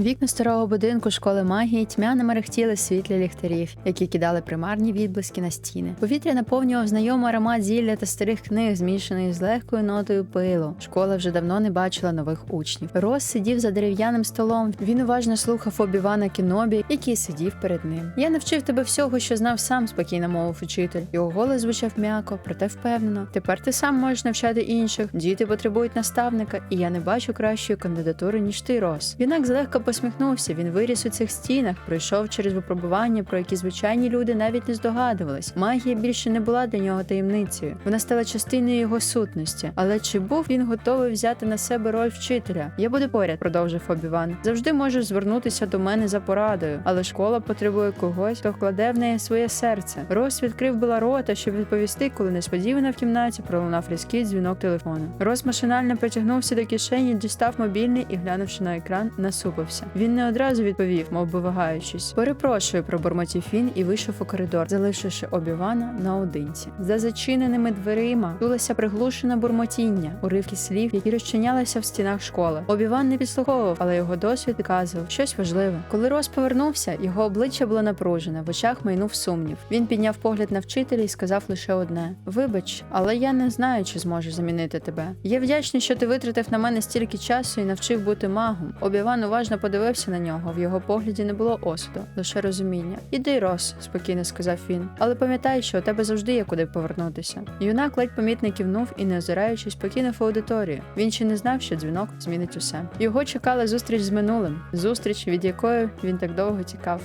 Вікна старого будинку школи магії тьмяно мерехтіли світлі ліхтарів, які кидали примарні відблиски на стіни. Повітря наповнював знайомий аромат зілля та старих книг, змішаний з легкою нотою пилу. Школа вже давно не бачила нових учнів. Рос сидів за дерев'яним столом. Він уважно слухав Обівана Кінобі, який сидів перед ним. Я навчив тебе всього, що знав сам, спокійно мовив учитель. Його голос звучав м'яко, проте впевнено. Тепер ти сам можеш навчати інших. Діти потребують наставника, і я не бачу кращої кандидатури, ніж ти, Рос. Юнак злегка посміхнувся. Він виріс у цих стінах, пройшов через випробування, про які звичайні люди навіть не здогадувались. Магія більше не була для нього таємницею. Вона стала частиною його сутності. Але чи був він готовий взяти на себе роль вчителя? Я буду поряд, продовжив Обіван. Завжди можеш звернутися до мене за порадою, але школа потребує когось, хто вкладе в неї своє серце. Рос відкрив була рота, щоб відповісти, коли несподівано в кімнаті пролунав різкий дзвінок телефону. Рос машинально притягнувся до кишені, дістав мобільний і, глянувши на екран, насупився. Він не одразу відповів, мов би вагаючись. Перепрошую, пробурмотів він і вийшов у коридор, залишивши обівана наодинці. За зачиненими дверима чулося приглушене бурмотіння, уривки слів, які розчинялися в стінах школи. Обіван не підслуховував, але його досвід підказував щось важливе. Коли Рос повернувся, його обличчя було напружене, в очах майнув сумнів. Він підняв погляд на вчителя і сказав лише одне: Вибач, але я не знаю, чи зможу замінити тебе. Я вдячний, що ти витратив на мене стільки часу і навчив бути магом. Обіван уважно подивився на нього. В його погляді не було осуду, лише розуміння. Іди, Рос, спокійно сказав він. Але пам'ятай, що у тебе завжди є куди повернутися. Юнак ледь помітно кивнув і, не озираючись, покинув аудиторію. Він ще не знав, що дзвінок змінить усе. Його чекала зустріч з минулим, зустріч, від якої він так довго тікав.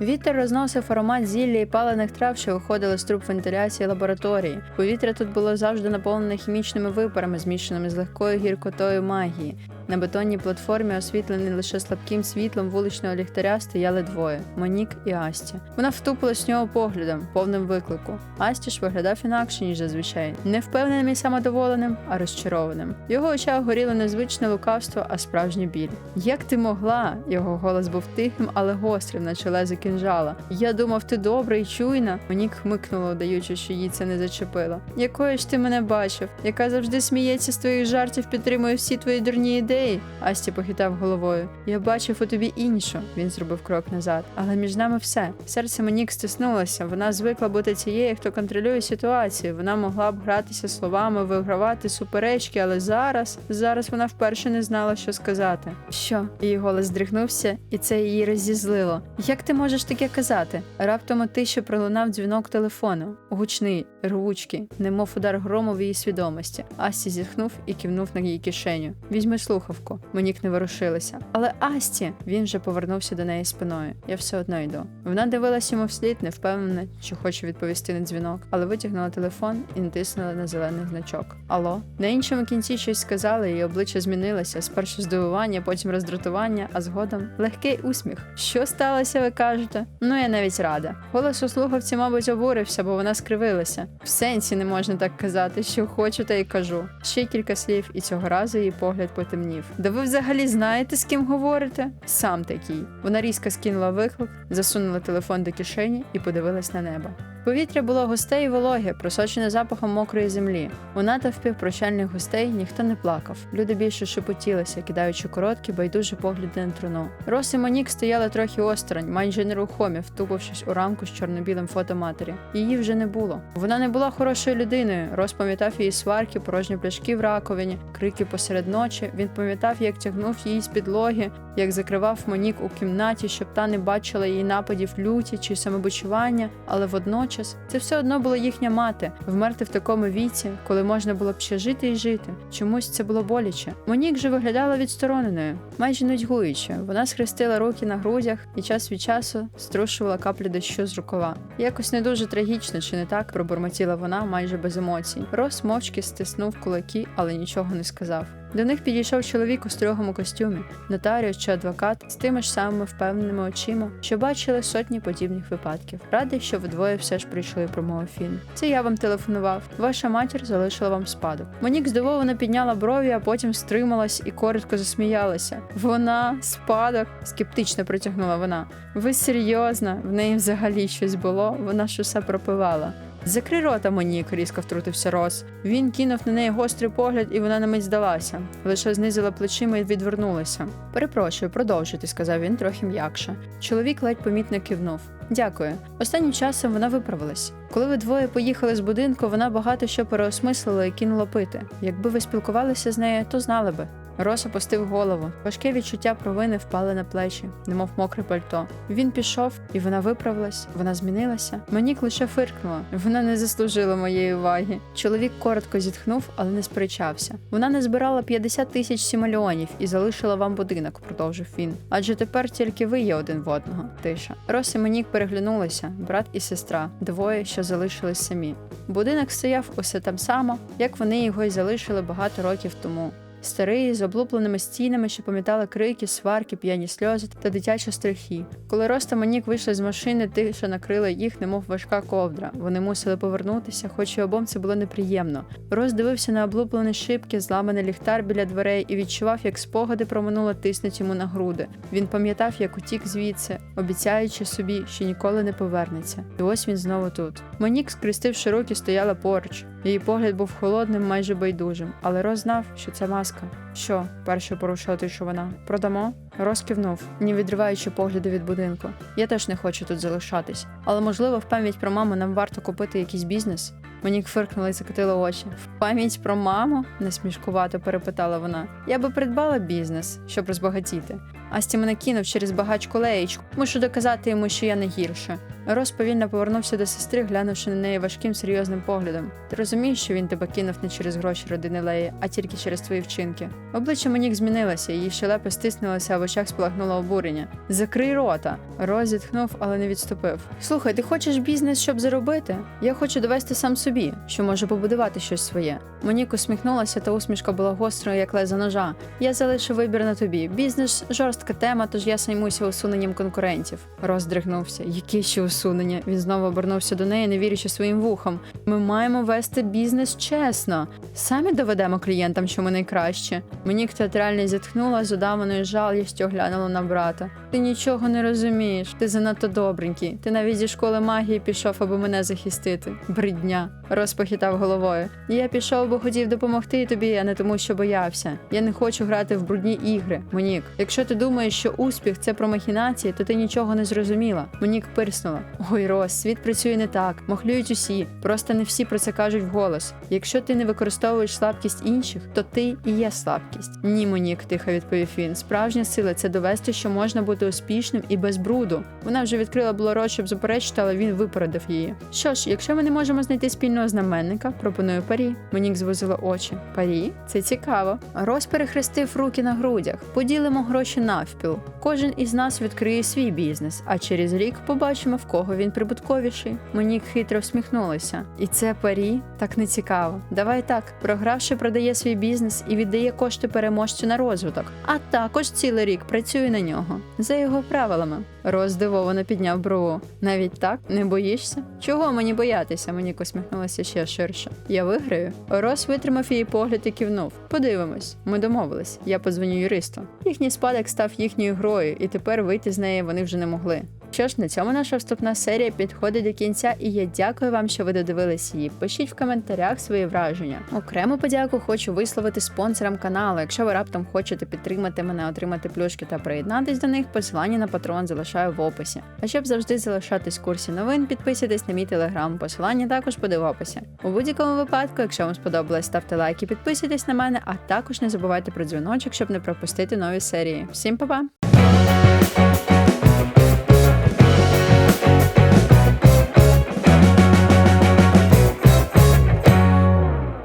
Вітер розносив аромат зілля і палених трав, що виходили з труб вентиляції лабораторії. Повітря тут було завжди наповнене хімічними випарами, змішаними з легкою гіркотою магії. На бетонній платформі, освітленій лише слабким світлом вуличного ліхтаря, стояли двоє Монік і Асті. Вона втупилась в нього поглядом, повним виклику. Асті ж виглядав інакше, ніж зазвичай, не впевненим і самодоволеним, а розчарованим. В його очах горіло незвичне лукавство, а справжній біль. Як ти могла? Його голос був тихим, але гострим, наче лезо кінжала. Я думав, ти добра і чуйна. Монік хмикнула, даючи, що її це не зачепило. Якою ж ти мене бачив, яка завжди сміється з твоїх жартів, підтримує всі твої дурні ідеї. Асті похитав головою. Я бачив у тобі іншу. Він зробив крок назад. Але між нами все. Серце Монік стиснулося. Вона звикла бути цією, хто контролює ситуацію. Вона могла б гратися словами, вигравати суперечки, але зараз, зараз вона вперше не знала, що сказати. Що? Її голос здригнувся, і це її розізлило. Як ти можеш таке казати? Раптом у тиші пролунав дзвінок телефону. Гучний, рвучкий, немов удар грому в її свідомості. Асті зітхнув і кивнув на її кишеню. Візьми слухавку. Монік не ворушилася. Але Асті він вже повернувся до неї спиною. Я все одно йду. Вона дивилась йому вслід, не впевнена, чи хоче відповісти на дзвінок, але витягнула телефон і натиснула на зелений значок. Алло? На іншому кінці щось сказали, її обличчя змінилося. Спершу здивування, потім роздратування, а згодом легкий усміх. Що сталося, ви кажете? Ну я навіть рада. Голос у слухавці, мабуть, обурився, бо вона скривилася. В сенсі не можна так казати, що хочу, та й кажу. Ще кілька слів, і цього разу її погляд потемнів. Да ви взагалі знаєте, з ким говорите? Сам такий. Вона різко скинула виклик, засунула телефон до кишені і подивилась на небо. Повітря було густе і вологе, просочене запахом мокрої землі. У натовпі прощальних гостей ніхто не плакав. Люди більше шепотілися, кидаючи короткі, байдужі погляди на труну. Рос і Монік стояли трохи осторонь, майже нерухомі, втупившись у рамку з чорно-білим фото матері. Її вже не було. Вона не була хорошою людиною. Рос пам'ятав її сварки, порожні пляшки в раковині, крики посеред ночі. Він пам'ятав, як тягнув її з підлоги, як закривав Монік у кімнаті, щоб та не бачила її нападів люті чи самобичування, але водночас це все одно була їхня мати, вмерти в такому віці, коли можна було б ще жити і жити. Чомусь це було боляче. Монік же виглядала відстороненою, майже нудьгуючи. Вона схрестила руки на грудях і час від часу струшувала каплі дощу з рукава. Якось не дуже трагічно, чи не так, пробурмотіла вона майже без емоцій. Рос мовчки стиснув кулаки, але нічого не сказав. До них підійшов чоловік у строгому костюмі, нотаріус чи адвокат з тими ж самими впевненими очима, що бачили сотні подібних випадків. Радий, що ви двоє все ж прийшли, промовив він. Це я вам телефонував. Ваша матір залишила вам спадок. Монік здивовано підняла брові, а потім стрималась і коротко засміялася. Вона спадок, скептично протягнула вона. Ви серйозно? В неї взагалі щось було, вона ж усе пропивала. Закрий рота, Монік, різко втрутився Рос. Він кинув на неї гострий погляд, і вона на мить здалася. Лише знизила плечима і відвернулася. Перепрошую, продовжуйте, сказав він трохи м'якше. Чоловік ледь помітно кивнув. Дякую. Останнім часом вона виправилась. Коли ви двоє поїхали з будинку, вона багато що переосмислила і кинула пити. Якби ви спілкувалися з нею, то знали би. Рос опустив голову. Важке відчуття провини впали на плечі, немов мокре пальто. Він пішов, і вона виправилась, вона змінилася. Монік лише фиркнула. Вона не заслужила моєї уваги. Чоловік коротко зітхнув, але не сперечався. Вона не збирала 50 тисяч сімальонів і залишила вам будинок, продовжив він. Адже тепер тільки ви є один в одного. Тиша. Рос і Монік переглянулися, брат і сестра, двоє, що залишились самі. Будинок стояв усе там само, як вони його й залишили багато років тому. Старий, з облупленими стінами, що пам'ятали крики, сварки, п'яні сльози та дитячі страхи. Коли Роста Монік вийшли з машини, тиша накрила їх, немов важка ковдра. Вони мусили повернутися, хоч і обом це було неприємно. Рос дивився на облуплені шибки, зламаний ліхтар біля дверей і відчував, як спогади про минуле тиснуть йому на груди. Він пам'ятав, як утік звідси, обіцяючи собі, що ніколи не повернеться. І ось він знову тут. Монік, скрестивши руки, стояла поруч. Її погляд був холодним, майже байдужим, але Рос знав, що це маска. Що? перше порушила тишу вона. Продамо? Рос кивнув, не відриваючи погляди від будинку. Я теж не хочу тут залишатись. Але можливо, в пам'ять про маму нам варто купити якийсь бізнес. Монік фиркнула і закотила очі. В пам'ять про маму? насмішкувато перепитала вона. Я би придбала бізнес, щоб розбагатіти. Асті мене кинув через багачку леєчку. Мушу доказати йому, що я не гірше. Рос повільно повернувся до сестри, глянувши на неї важким серйозним поглядом. Ти розумієш, що він тебе кинув не через гроші родини Леї, а тільки через твої вчинки. Обличчя Монік змінилося, її щелепи стиснулися, а в очах спалахнуло обурення. Закрий рота. Рос зітхнув, але не відступив. Слухай, ти хочеш бізнес, щоб заробити? Я хочу довести сам собі, що можу побудувати щось своє. Монік усміхнулася, та усмішка була гострою, як леза ножа. Я залишу вибір на тобі. Бізнес жорстка тема, тож я займуся усуненням конкурентів. Рос здригнувся. Які ще усунення? Він знову обернувся до неї, не вірячи своїм вухам. Ми маємо вести бізнес чесно. Самі доведемо клієнтам, що ми найкраще. Мені театрально зітхнула з удаваною жалістю, оглянула на брата. Ти нічого не розумієш. Ти занадто добренький. Ти навіть зі школи магії пішов, аби мене захистити. Бридня. Рос похитав головою. Я пішов, бо хотів допомогти тобі, а не тому, що боявся. Я не хочу грати в брудні ігри. Монік, якщо ти думаєш, що успіх це про махінації, то ти нічого не зрозуміла. Монік пирснула. Ой, Рос, світ працює не так. Махлюють усі. Просто не всі про це кажуть вголос. Якщо ти не використовуєш слабкість інших, то ти і є слабкість. Ні, Монік, тихо відповів він. Справжня сила це довести, що можна бути успішним і без бруду. Вона вже відкрила було рот, щоб заперечити, але він випередив її. Що ж, якщо ми не можемо знайти спільного знаменника, пропоную парі. Монік звозила очі. Парі? Це цікаво. Рос перехрестив руки на грудях. Поділимо гроші навпіл. Кожен із нас відкриє свій бізнес, а через рік побачимо, в кого він прибутковіший. Монік хитро всміхнулася. І це парі так не цікаво. Давай так, програвши, продає свій бізнес і віддає кошти переможцю на розвиток, а також цілий рік працює на нього за його правилами. Рос здивовано підняв брову. Навіть так не боїшся? Чого мені боятися? Мені усміхнулася ще ширше. Я виграю. Рос витримав її погляд і кивнув. Подивимось, ми домовились. Я подзвоню юристу. Їхній спадок став їхньою грою, і тепер вийти з неї вони вже не могли. Що ж, на цьому наша вступна серія підходить до кінця, і я дякую вам, що ви додивились її. Пишіть в коментарях свої враження. Окрему подяку хочу висловити спонсорам каналу. Якщо ви раптом хочете підтримати мене, отримати плюшки та приєднатись до них, посилання на патрон залишаю в описі. А щоб завжди залишатись в курсі новин, підписуйтесь на мій телеграм. Посилання також буде в описі. У будь-якому випадку, якщо вам сподобалось, ставте лайк і підписуйтесь на мене, а також не забувайте про дзвіночок, щоб не пропустити нові серії. Всім па-па!